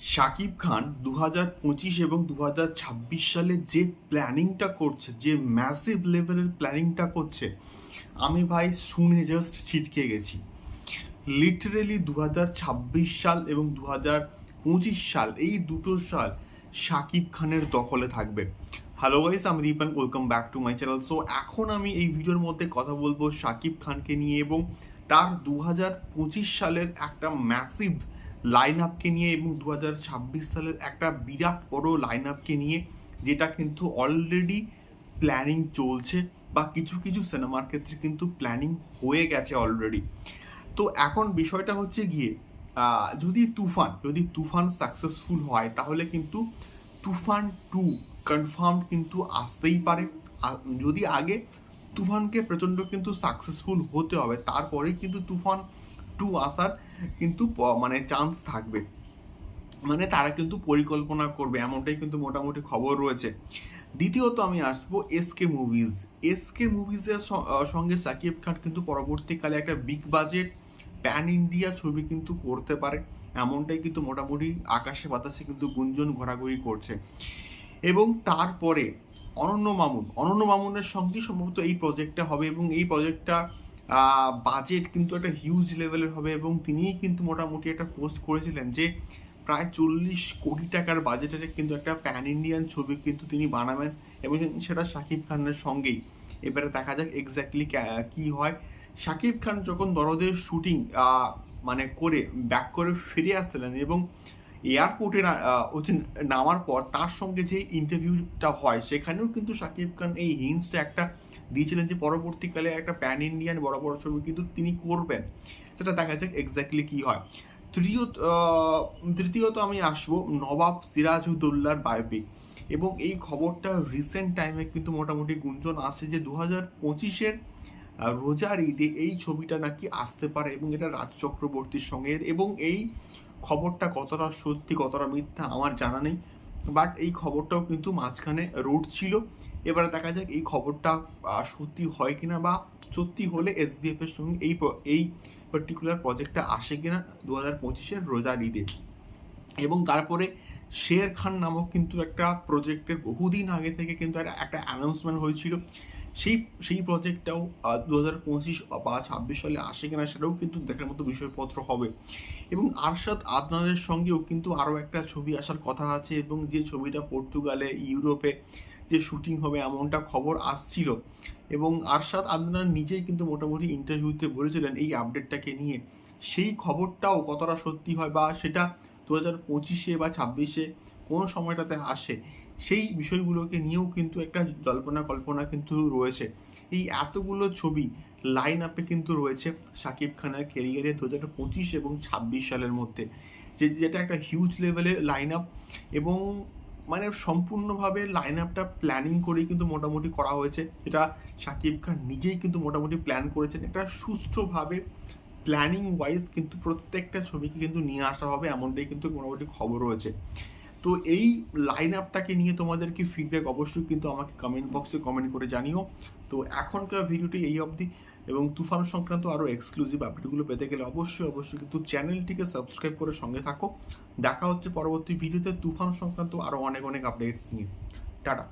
শাকিব খান দু হাজার পঁচিশ এবং দু হাজার ছাব্বিশ সালে যে প্ল্যানিংটা করছে, যে ম্যাসিভ লেভেলের প্ল্যানিংটা করছে, আমি ভাই শুনে জাস্ট ছিটকে গেছি। লিটারেলি দু হাজার ছাব্বিশ সাল এবং দু হাজার পঁচিশ সাল, এই দুটো সাল শাকিব খানের দখলে থাকবে। হ্যালো গাইস আমি Dipan welcome back to my channel so এখন আমি এই ভিডিওর মধ্যে কথা বলব শাকিব খানকে নিয়ে এবং তার দু হাজার পঁচিশ সালের একটা ম্যাসিভ লাইন আপকে নিয়ে এবং দু হাজার ছাব্বিশ সালের একটা বিরাট বড় লাইন আপকে নিয়ে, যেটা কিন্তু অলরেডি প্ল্যানিং চলছে বা কিছু কিছু সিনেমার ক্ষেত্রে কিন্তু প্ল্যানিং হয়ে গেছে অলরেডি তো এখন বিষয়টা হচ্ছে গিয়ে যদি তুফান যদি তুফান সাকসেসফুল হয়, তাহলে কিন্তু তুফান টু কনফার্ম কিন্তু আসতেই পারে। যদি আগে তুফানকে প্রচণ্ড কিন্তু সাকসেসফুল হতে হবে, তারপরে কিন্তু তুফান টু আসার কিন্তু মানে চান্স থাকবে। মানে তারা কিন্তু পরিকল্পনা করবে, এমনটাই কিন্তু মোটামুটি খবর রয়েছে। দ্বিতীয়ত আমি আসব এসকে মুভিজ এসকে মুভিজের সঙ্গে সাকিব খান কিন্তু পরবর্তীকালে একটা বিগ বাজেট প্যান ইন্ডিয়া ছবি কিন্তু করতে পারে। এমনটাই কিন্তু মোটামুটি আকাশে বাতাসে কিন্তু গুঞ্জন ঘোরাঘুরি করছে। এবং তারপরে অনন্য মামুন। অনন্য মামুনের সঙ্গে সম্ভবত এই প্রজেক্টটা হবে এবং এই প্রজেক্টটা বাজেট কিন্তু একটা হিউজ লেভেলের হবে এবং তিনিই কিন্তু মোটামুটি একটা পোস্ট করেছিলেন যে প্রায় চল্লিশ কোটি টাকার বাজেটের কিন্তু একটা প্যান ইন্ডিয়ান ছবি কিন্তু তিনি বানাবেন এবং সেটা শাকিব খানের সঙ্গেই। এবারে দেখা যাক এক্স্যাক্টলি কি হয়। শাকিব খান যখন দরদের শুটিং মানে করে ব্যাক করে ফিরে আসছিলেন এবং এয়ারপোর্টে নামার পর তার সঙ্গে যে ইন্টারভিউটা হয়, সেখানেও কিন্তু শাকিব খান এই হিন্সটা একটা দিয়েছিলেন যে পরবর্তীকালে একটা প্যান ইন্ডিয়ান বড় বড় ছবি কিন্তু তিনি করবেন। সেটা দেখা যাক এক্স্যাক্টলি কি হয়। তৃতীয় তৃতীয়ত আমি আসব নবাব সিরাজউদ্দৌলার বায়োপিক এবং এই খবরটা রিসেন্ট টাইমে কিন্তু মোটামুটি গুঞ্জন আসে যে দু হাজার পঁচিশের রোজার ঈদে এই ছবিটা নাকি আসতে পারে এবং এটা রাজ চক্রবর্তীর সঙ্গে। এবং এই খবরটা কতটা সত্যি, কতটা মিথ্যা আমার জানা নেই। বাট এই খবরটাও কিন্তু মাঝখানে রোড ছিল। এবারে দেখা যাক এই খবরটা সত্যি হয় কিনা বা সত্যি হলে এসবিএফ এর সঙ্গে এই এই পার্টিকুলার প্রজেক্টটা আসে কিনা দু হাজার পঁচিশের রোজার ঈদে। এবং তারপরে শের খান নামক কিন্তু একটা প্রজেক্টের বহুদিন আগে থেকে কিন্তু একটা একটা অ্যানাউন্সমেন্ট হয়েছিল। সেই সেই প্রজেক্টটাও দু হাজার পঁচিশ বা ছাব্বিশ সালে আসে কিনা সেটাও কিন্তু দেখার মতো বিষয়পত্র হবে। এবং আরশাদ আদনানের সঙ্গেও কিন্তু আরও একটা ছবি আসার কথা আছে এবং যে ছবিটা পর্তুগালে, ইউরোপে যে শুটিং হবে এমনটা খবর আসছিল। এবং আরশাদ আদনান নিজেই কিন্তু মোটামুটি ইন্টারভিউতে বলেছিলেন এই আপডেটটাকে নিয়ে। সেই খবরটাও কতটা সত্যি হয় বা সেটা দু হাজার পঁচিশে বা ছাব্বিশে কোন সময়টাতে আসে, সেই বিষয়গুলোকে নিয়েও কিন্তু একটা জল্পনা কল্পনা কিন্তু রয়েছে। এই এতগুলো ছবি লাইন আপে কিন্তু রয়েছে শাকিব খানের কেরিয়ারে দু হাজার পঁচিশ এবং ছাব্বিশ সালের মধ্যে। যে যেটা একটা হিউজ লেভেলের লাইন আপ এবং মানে সম্পূর্ণভাবে লাইন আপটা প্ল্যানিং করেই কিন্তু মোটামুটি করা হয়েছে। এটা শাকিব খান নিজেই কিন্তু মোটামুটি প্ল্যান করেছেন। একটা সুষ্ঠুভাবে প্ল্যানিং ওয়াইজ কিন্তু প্রত্যেকটা ছবিকে কিন্তু নিয়ে আসা হবে, এমনটাই কিন্তু মোটামুটি খবর রয়েছে। তো এই লাইন আপটাকে নিয়ে তোমাদের কি ফিডব্যাক অবশ্যই কিন্তু আমাকে কমেন্ট বক্সে কমেন্ট করে জানিও। তো এখনকার ভিডিওটি এই অবধি। এবং তুফান সংক্রান্ত আরও এক্সক্লুসিভ আপডেটগুলো পেতে গেলে অবশ্যই অবশ্যই কিন্তু চ্যানেলটিকে সাবস্ক্রাইব করে সঙ্গে থাকো। দেখা হচ্ছে পরবর্তী ভিডিওতে তুফান সংক্রান্ত আরও অনেক অনেক আপডেটস নিয়ে। টাটা।